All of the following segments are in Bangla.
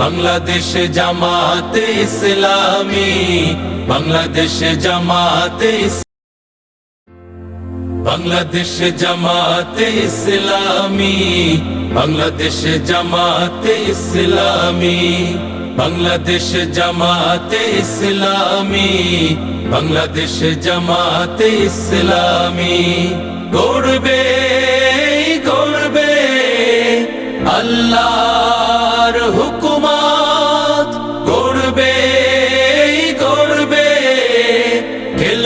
বাংলাদেশ জামাতে ইসলামী, বাংলাদেশ জামাতে বাংলাদেশ জামাতে ইসলামী, বাংলাদেশ জামাতে ইসলামী, বাংলাদেশ জামাতে ইসলামী, বাংলাদেশ জামাতে ইসলামী। গড়বে গড়বে আল্লাহর হুকুমাত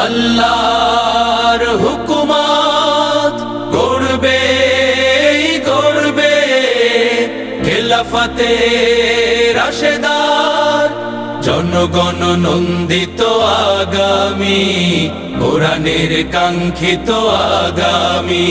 আল্লাহর হুকুমাত করবে করবে খেলাফতে রাশেদার জনগণ নন্দিত আগামী কোরআনের কাঙ্ক্ষিত আগামী।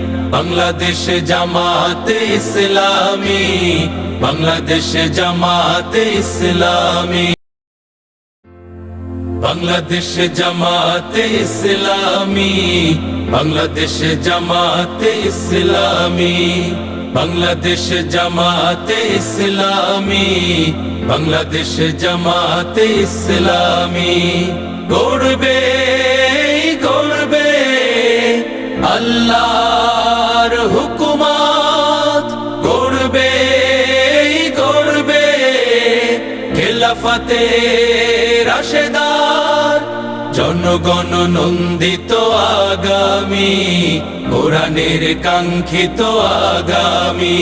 বাংলাদেশ জামাতে ইসলামী, বাংলাদেশ জামাতে ইসলামী। বাংলাদেশ জামাতে ইসলামী, বাংলাদেশ জামাতে ইসলামী। বাংলাদেশ জামাতে ইসলামী, বাংলাদেশ জামাতে ইসলামী। গড়বে গড়বে আল্লাহর হুকুমাত গড়বে গড়বে খেলাফতে রাশেদার জনগণ নন্দিত আগামী কোরআনের কাঙ্ক্ষিত আগামী।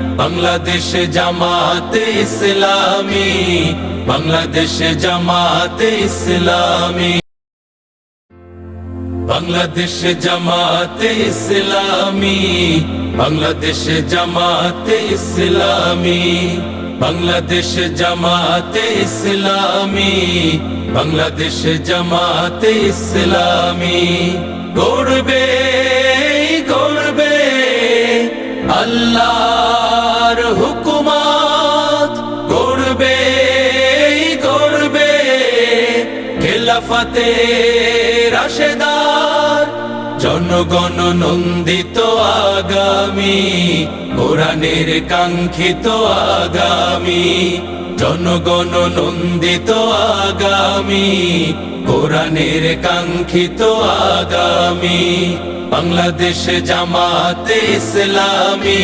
বাংলাদেশ জামাতে ইসলামী, বাংলাদেশ জামাতে ইসলামী। বাংলাদেশ জামাতে ইসলামী, বাংলাদেশ জামাতে ইসলামী, বাংলাদেশ জামাতে ইসলামী, বাংলাদেশ জামাতে ইসলামী। গড়বে গড়বে আল্লাহর হুকুমাত গড়বে গড়বে খেলাফতে রাশেদার জনগণ নন্দিত আগামী, কোরআনের কাঙ্ক্ষিত আগামী। জনগণ নন্দিত আগামী, কোরআনের কাঙ্ক্ষিত আগামী। বাংলাদেশ জামাতে ইসলামী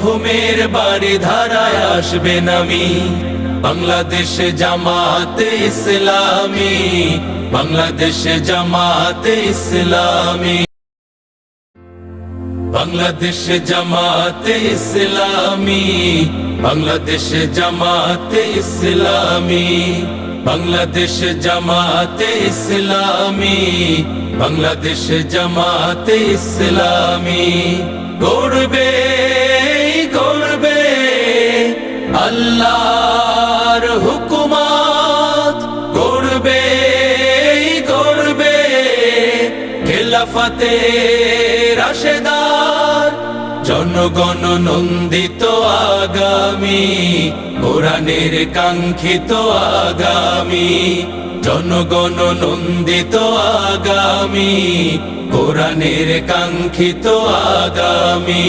রহমের বাড়ি ধারায় আসবে নামি। বাংলাদেশ জামাতে ইসলামী। বাংলাদেশ জামাতে ইসলামী। বাংলাদেশ জামাতে ইসলামী। বাংলাদেশ জামাতে ইসলামী। বাংলাদেশ জামাতে ইসলামী। বাংলাদেশ জামাতে ইসলামী। গড়বে আল্লাহর হুকুমাত গড়বে গড়বে। খেলাফতে রাশেদার জনগণ নন্দিত আগামী, কোরআনের কাঙ্ক্ষিত আগামী। জনগণ নন্দিত আগামী, কোরআনের কাঙ্ক্ষিত আগামী।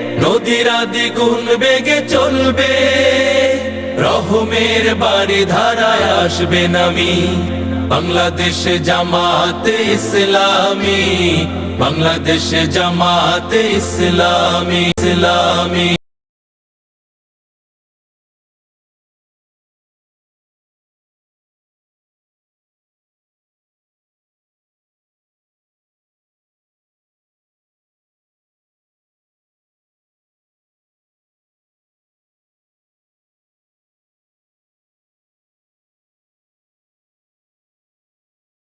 নদীরা দ্বিগুণ বেগে চলবে। রহমের বাড়ি ধারায় আসবে নামি। বাংলাদেশ জামাতে ইসলামী। বাংলাদেশ জামাতে ইসলামী ইসলামী।